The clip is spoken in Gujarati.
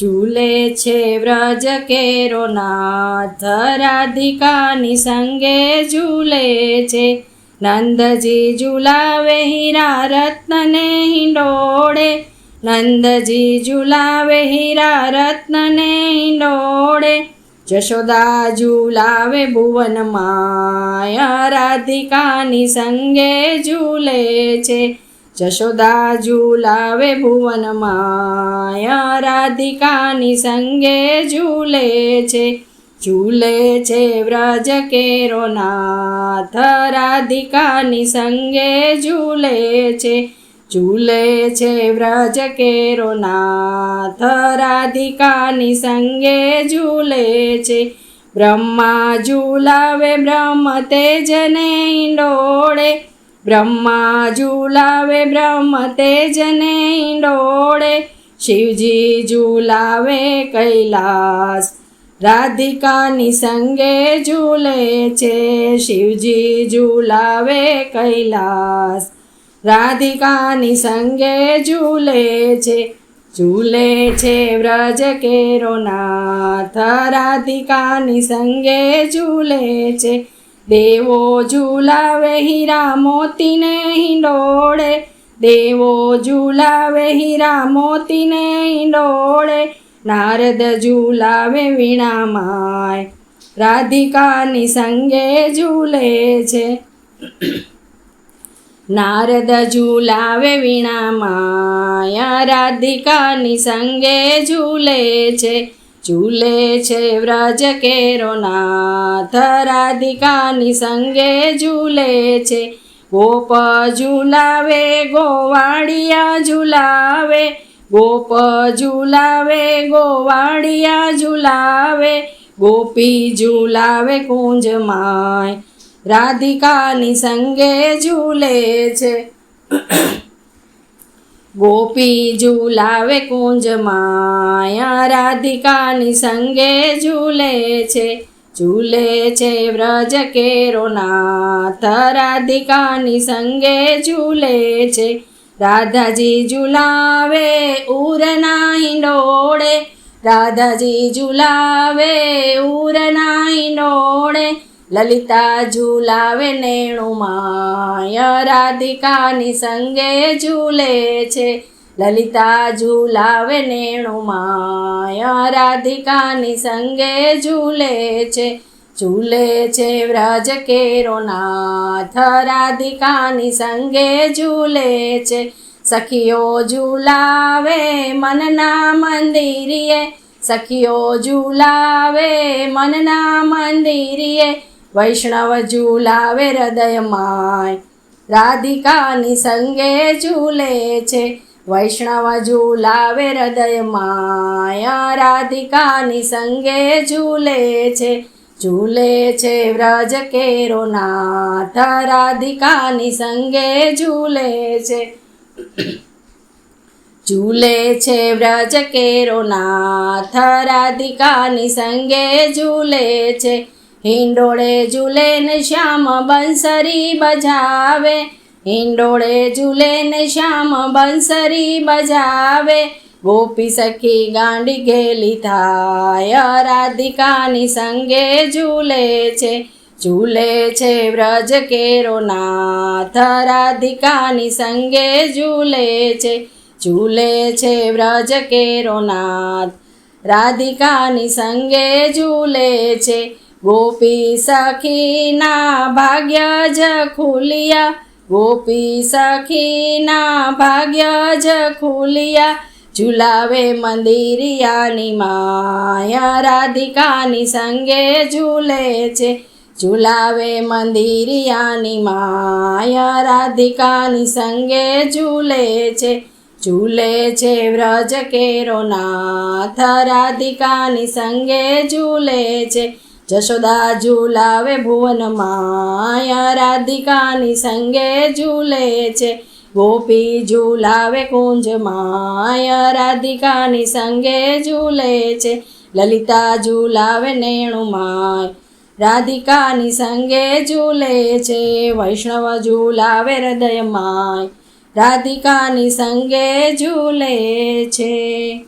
ઝૂલે છે વ્રજ કેરો નાથ રાધિકાની સંગે ઝૂલે છે. નંદજી ઝુલાવે હીરા રત્નને હિંડોળે. નંદજી ઝુલાવે હીરા રત્નને હિંડોળે. જશોદા ઝુલાવે ભુવન માયા રાધિકાની સંગે ઝૂલે છે. જશોદા ઝુલાવે ભુવન માયા, રાધિકાની સંગે ઝૂલે છે. ઝૂલે છે વ્રજ કેરો નાથ રાધિકાની સંગે ઝૂલે છે. ઝૂલે છે વ્રજ કેરો નાથ રાધિકાની સંગે ઝૂલે છે. બ્રહ્મા ઝૂલાવે બ્રહ્મ તેજને ઈંડોળે બ્રહ્મા ઝુલાવે બ્રહ્મ તેજને ઈંડોળે શિવજી ઝુલાવે કૈલાસ, રાધિકાની સંગે ઝૂલે છે, શિવજી ઝુલાવે કૈલાસ, રાધિકાની સંગે ઝૂલે છે ઝૂલે છે વ્રજ કેરો નાથ રાધિકાની સંગે ઝૂલે છે દેવો ઝુલાવે હીરા મોતીને હિંડોળે. દેવો ઝુલાવે હીરા મોતીને હિંડોળે. નારદ ઝુલાવે વીણા માય. રાધિકાની સંગે ઝૂલે છે. નારદ ઝૂલાવે વીણામાય રાધિકાની સંગે ઝૂલે છે. ઝૂલે છે વ્રજ કેરો નાથ, રાધિકાની સંગે ઝૂલે છે. ગોપ ઝૂલાવે, ગોવાળિયા ઝૂલાવે. ગોપ ઝૂલાવે, ગોવાળિયા ઝૂલાવે. ગોપી ઝૂલાવે કુંજમાય. રાધિકાની સંગે ઝૂલે છે. ગોપી ઝૂલાવે કુંજમાયા રાધિકાની સંગે ઝૂલે છે. ઝૂલે છે વ્રજ કેરો નાથ રાધિકાની સંગે ઝૂલે છે. રાધાજી ઝુલાવે ઉરના હિંડોળે, રાધાજી ઝુલાવે ઉરના હિંડોળે લલિતા ઝુલાવે નેણુમાં રાધિકાની સંગે ઝૂલે છે. લલિતા ઝૂલાવે નેણુમાં રાધિકાની સંગે ઝૂલે છે. ઝૂલે છે વ્રજ કેરો નાથ રાધિકાની સંગે ઝૂલે છે. સખીઓ ઝુલાવે મનના મંદિરીએ, સખીઓ ઝુલાવે મનના મંદિરીએ વૈષ્ણવ ઝૂલાવે હૃદય માય રાધિકાની સંગે ઝૂલે છે. વૈષ્ણવ ઝુલાવે હૃદયમાય, રાધિકાની સંગે ઝૂલે છે. ઝૂલે છે વ્રજ કેરો નાથ રાધિકાની સંગે ઝૂલે છે. ઝૂલે છે વ્રજ કેરો નાથ રાધિકાની સંગે ઝૂલે છે. હિંડોળે ઝૂલે ને શ્યામ બંસરી બજાવે. હિંડોળે ઝૂલે ને શ્યામ બંસરી બજાવે. ગોપી સખી ગાંડી ગેલી થાય, રાધિકાની સંગે ઝૂલે છે. ઝૂલે છે વ્રજ કેરો નાથ રાધિકાની સંગે ઝૂલે છે. ઝૂલે છે વ્રજ કેરો નાથ રાધિકાની સંગે ઝૂલે છે. ગોપી સખીના ભાગ્ય જ ખુલિયા ગોપી સખીના ભાગ્ય જ ખુલિયા ઝુલાવે મંદિરિયાની માયા રાધિકાની સંગે ઝૂલે છે ઝુલાવે મંદિરિયાની માયા રાધિકાની સંગે ઝૂલે છે ઝૂલે છે વ્રજ કેરો નાથ રાધિકાની સંગે ઝૂલે છે જશોદા ઝૂલાવે ભુવન માયા, રાધિકાની સંગે ઝૂલે છે. ગોપી ઝૂલાવે કુંજ માયા, રાધિકાની સંગે ઝૂલે છે. લલિતા ઝુલાવે નેણુમાય રાધિકાની સંગે ઝૂલે છે. વૈષ્ણવ ઝૂલાવે હૃદયમાય રાધિકાની સંગે ઝૂલે છે.